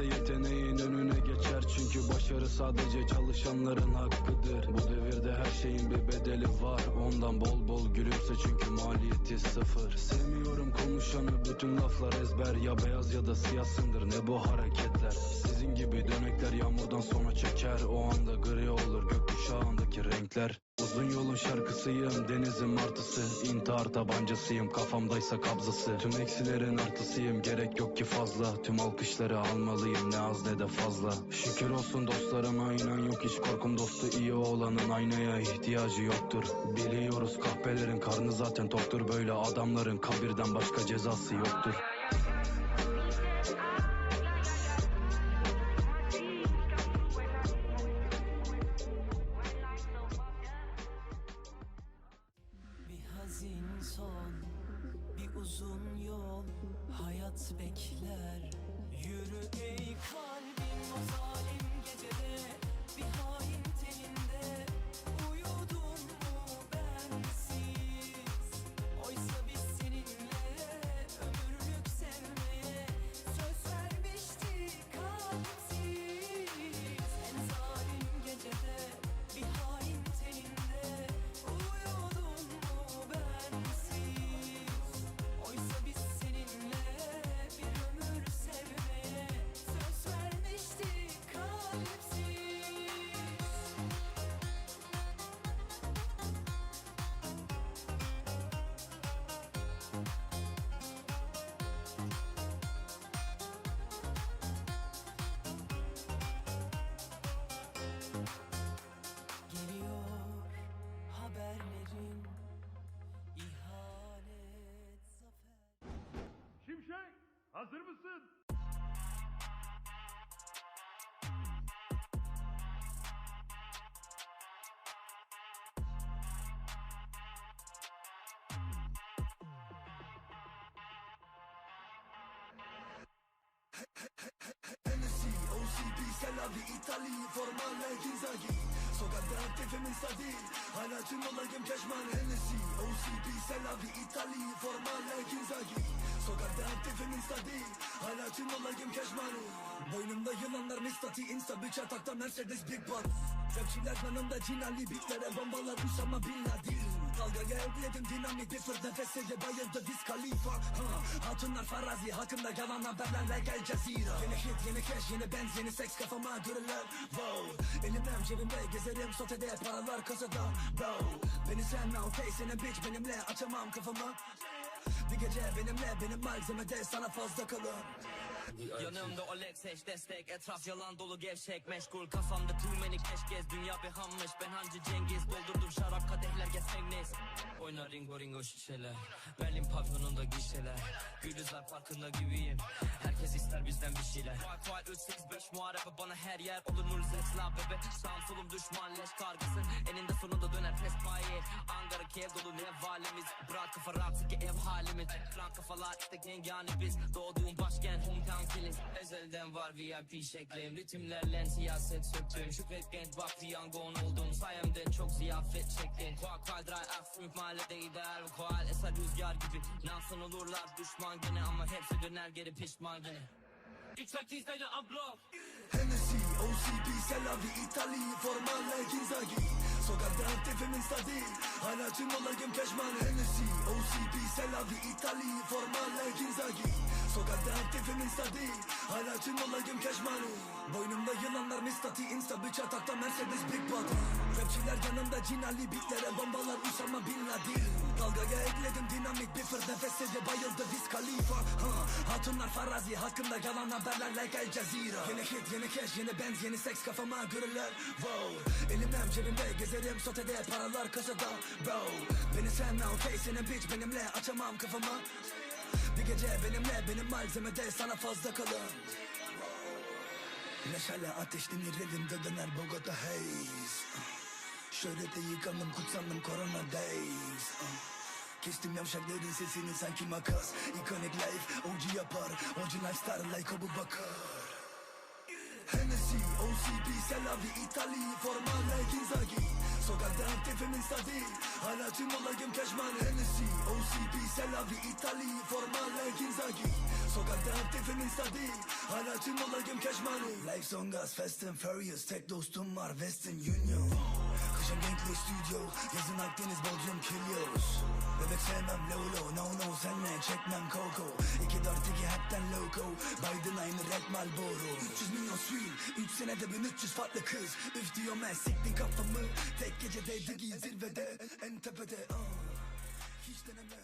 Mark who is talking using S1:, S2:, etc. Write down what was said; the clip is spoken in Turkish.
S1: de yeteneğin önüne geçer. Çünkü başarı sadece çalışanların hakkıdır. Bu devirde her şeyin bir bedeli var. Ondan bol bol gülümse çünkü maliyeti sıfır. Sevmiyorum konuşanı bütün laflar ezber. Ya beyaz ya da siyahsındır ne bu hareketler gökkuşağındaki renkler? Uzun yolun şarkısıyım denizin martısı. İntihar tabancasıyım kafamdaysa kabzası. Tüm eksilerin artısıyım gerek yok ki fazla. Tüm alkışları almalıyım ne az ne de fazla. Şükür olsun dostlarıma inan yok hiç korkum dostu. İyi olanın aynaya ihtiyacı yoktur. Biliyoruz kahpelerin karnı zaten toktur. Böyle adamların kabirden başka cezası yoktur
S2: son, bir uzun yol Hayat bekler. Yürü ey kalbim o zalim gecede. Bir hain
S3: hazır mısın?
S4: Hennessy, OCB, Selavi, Itali, formale, Ginzagi Sokakta aktifimin stabil Hala tüm olayım keşman Hennessy, OCB, Selavi, Itali, formale, Ginzagi Sokakta aktifimin stabil Hala tüm olayım keşman Boynumda yılanlar mistati Insta bitch atakta Mercedes Big Boss Rapçiler yanımda cinali Bitlere bombalar Usama Bin Laden Dalgaya ekledim dinamik bir fırt nefesiyle bayıldı Wiz Khalifa ha. Hatunlar farazi hakkında yalan haberlerle gel cezira Yeni hit yeni cash yeni benz yeni seks kafama görürler. Wow Elimden cebimde gezerim. Sotede paralar kasada. Bro Beni sen okay senin bitch benimle açamam kafamı bir gece benimle benim malzemede sana fazla kalın
S5: Yanımda Olex eş destek Etraf yalan dolu gevşek Meşgul. Many cash gez Dünya bir hammış. Ben hancı Cengiz Doldurdum şarap kadehler gezseniz Oynar ringo ringo şişeler Berlin pavyonunda gişeler Gülüzler farkında gibiyim. Herkes ister bizden bir şeyler. Fuat fuat 3 8 5 muharebe bana her yer. Olur zeks la bebe Sağım solum düşman leş kargısı. Eninde sonunda döner pespaye Ankara Kiev dolu ne valimiz Bırak kafa rahat ki ev halimiz. Klan kafalar işte yani biz. Doğduğum başkent hometown killers Ezelden var VIP şeklim. Ritimlerle siyaset söktüm. Şükret genç bak Viyangon oldum. Sayemde çok ziyafet çektin Kuak kadray Afrik mahallede ideal ve koal Eser rüzgar gibi. Nansın olurlar düşman gene Ama hepsi döner geri pişman gene. Deine am Block
S4: Hennessy, OCB, Selavi, Itali, formale, Ginzagi Sokakta aktifimin stabil Hala tüm olayım keşman Hennessy, OCB, Selavi, Itali, formale, Ginzagi Sokakta aktifimin stabil Hala tüm olayım keşman Boynumda yılanlar mistati Insta bitch atakta Mercedes Big Body. Rapçiler yanımda cinali Bitlere bombalar Usama Bin Laden. Dalgaya ekledim dinamik bir fırt nefesiyle bayıldı Wiz Khalifa. Ha. Hatunlar farazi hakkında yalan haberlerle gel cezira Yeni hit yeni cash yeni benz yeni seks kafama görürler. Wow. Elimden cebimde gezerim sotede paralar kasada. Bro Beni sevme okay senin bitch benimle açamam kafamı Bir gece benimle benim malzemede sana fazla kalın. Meşale ateşlenir elimde döner Bogota haze. Şöyle de yıkandım kutsandım corona days. Kestim yavşakların sesini sanki makas. Iconic life OG yapar. Orijinal star like Abu Bakar. Hennessy, OCB, Selavi, Itali, formale, Ginzagi Sokakta aktifimin stabil Hala tüm olayım keşman Hennessy, OCB, Selavi, Itali, formale, Ginzagi Sokakta aktifim insta değil Hala tüm olayım cash money Life on gas fast and furious. Tek dostum var Western Union Kışın Bentley Studio. Yazın Akdeniz Bodrum Kilios. Bebek sevmem Lolo No no senle çekmem Coco. 2-4-2 hepten loco. Biden aynı Red Marlboro. 300 milyon swing 3 senede 1300 farklı kız. Üf diyor ben siktin kafamı. Tek gecedeydi giy zirvede En tepede ah. Hiç deneme